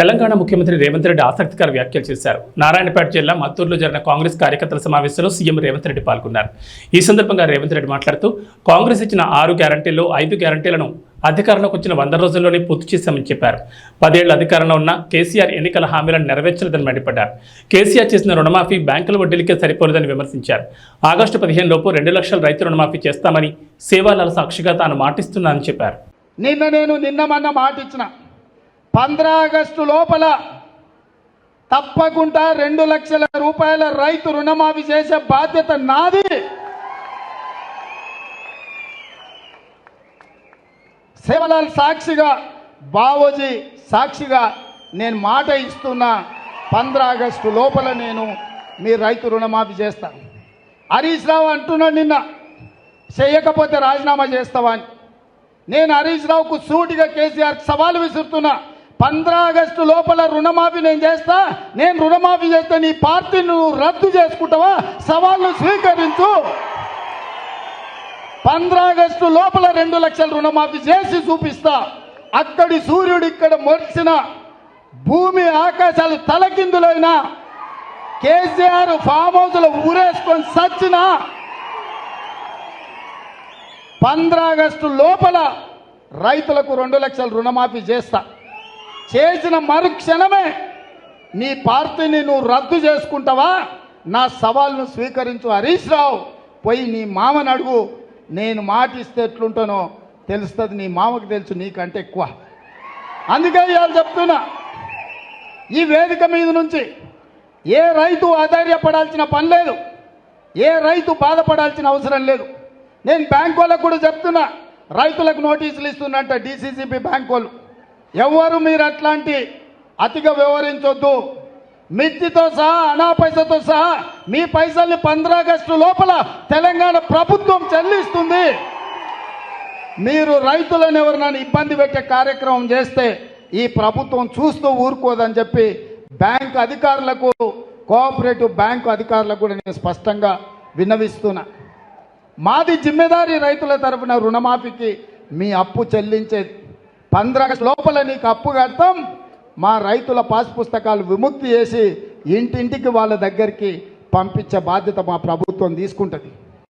తెలంగాణ ముఖ్యమంత్రి రేవంత్ రెడ్డి ఆసక్తికర వ్యాఖ్యలు చేశారు. నారాయణపేట జిల్లా మత్తూరులో జరిగిన కాంగ్రెస్ కార్యకర్తల సమావేశంలో సీఎం రేవంత్ రెడ్డి పాల్గొన్నారు. ఈ సందర్భంగా రేవంత్ రెడ్డి మాట్లాడుతూ కాంగ్రెస్ ఇచ్చిన ఆరు గ్యారంటీల్లో ఐదు గ్యారంటీలను అధికారంలోకి వచ్చిన వంద రోజుల్లోనే పూర్తి చేశామని చెప్పారు. పదేళ్ళ అధికారంలో ఉన్న కేసీఆర్ ఎన్నికల హామీలను నెరవేర్చలేదని మండిపడ్డారు. కేసీఆర్ చేసిన రుణమాఫీ బ్యాంకుల వడ్డీలకే సరిపోలేదని విమర్శించారు. ఆగస్టు పదిహేను లోపు రెండు లక్షల రైతు రుణమాఫీ చేస్తామని సేవాలాల సాక్షిగా తాను మాటిస్తున్నానని చెప్పారు. నిన్న నేను నిన్న మాట ఇచ్చిన పంద్రా ఆగస్టు లోపల తప్పకుండా రెండు లక్షల రూపాయల రైతు రుణమాఫీ చేసే బాధ్యత నాది. సేవలాల్ సాక్షిగా బావోజీ సాక్షిగా నేను మాట ఇస్తున్నా పంద్రా ఆగస్టు లోపల నేను మీ రైతు రుణమాఫీ చేస్తాను హరీష్ రావు అంటున్నాడు నిన్న చేయకపోతే రాజీనామా చేస్తావా అని. నేను హరీష్ రావుకు సూటిగా కేసీఆర్ సవాలు విసురుతున్నా. పంద్రా ఆగస్టు లోపల రుణమాఫీ నేను చేస్తా నేను రుణమాఫీ చేస్తే నీ పార్టీ నువ్వు రద్దు చేసుకుంటావా? సవాళ్ళు స్వీకరించు. పంద్రా ఆగస్టు లోపల రెండు లక్షల రుణమాఫీ చేసి చూపిస్తా. అక్కడి సూర్యుడు ఇక్కడ మొరిచిన భూమి ఆకాశాలు తలకిందులైనా కేసీఆర్ ఫామ్ హౌస్లో ఊరేసుకొని సచ్చినా పంద్రా ఆగస్టు లోపల రైతులకు రెండు లక్షల రుణమాఫీ చేస్తా. చేసిన మరుక్షణమే నీ పార్టీని నువ్వు రద్దు చేసుకుంటావా? నా సవాల్ను స్వీకరించు హరీష్ రావు. పోయి నీ మామని అడుగు. నేను మాట ఇస్తే ఎట్లుంటానో తెలుస్తుంది. నీ మామకు తెలుసు నీకంటే ఎక్కువ. అందుకే ఇవాళ చెప్తున్నా. ఈ వేదిక మీద నుంచి ఏ రైతు ఆధైర్యపడాల్సిన పని లేదు. ఏ రైతు బాధపడాల్సిన అవసరం లేదు. నేను బ్యాంక్ వాళ్ళకు కూడా చెప్తున్నా. రైతులకు నోటీసులు ఇస్తున్నట్ట డీసీసీబీ బ్యాంక్ వాళ్ళు. ఎవరు మీరు అట్లాంటి అతిగా వ్యవహరించొద్దు. మిత్తితో సహా అనా పైసతో సహా మీ పైసల్ని పంద్రాగస్టు లోపల తెలంగాణ ప్రభుత్వం చెల్లిస్తుంది. మీరు రైతులను ఎవరినైనా ఇబ్బంది పెట్టే కార్యక్రమం చేస్తే ఈ ప్రభుత్వం చూస్తూ ఊరుకోదని చెప్పి బ్యాంక్ అధికారులకు కోఆపరేటివ్ బ్యాంకు అధికారులకు కూడా నేను స్పష్టంగా విన్నవిస్తున్నా. మాది జిమ్మెదారి రైతుల తరపున రుణమాఫీకి మీ అప్పు చెల్లించేది పంద్రగస్టు లోపల నీకు అప్పు కడతాం. మా రైతుల పాస్ పుస్తకాలు విముక్తి చేసి ఇంటింటికి వాళ్ళ దగ్గరికి పంపించే బాధ్యత మా ప్రభుత్వం తీసుకుంటుంది.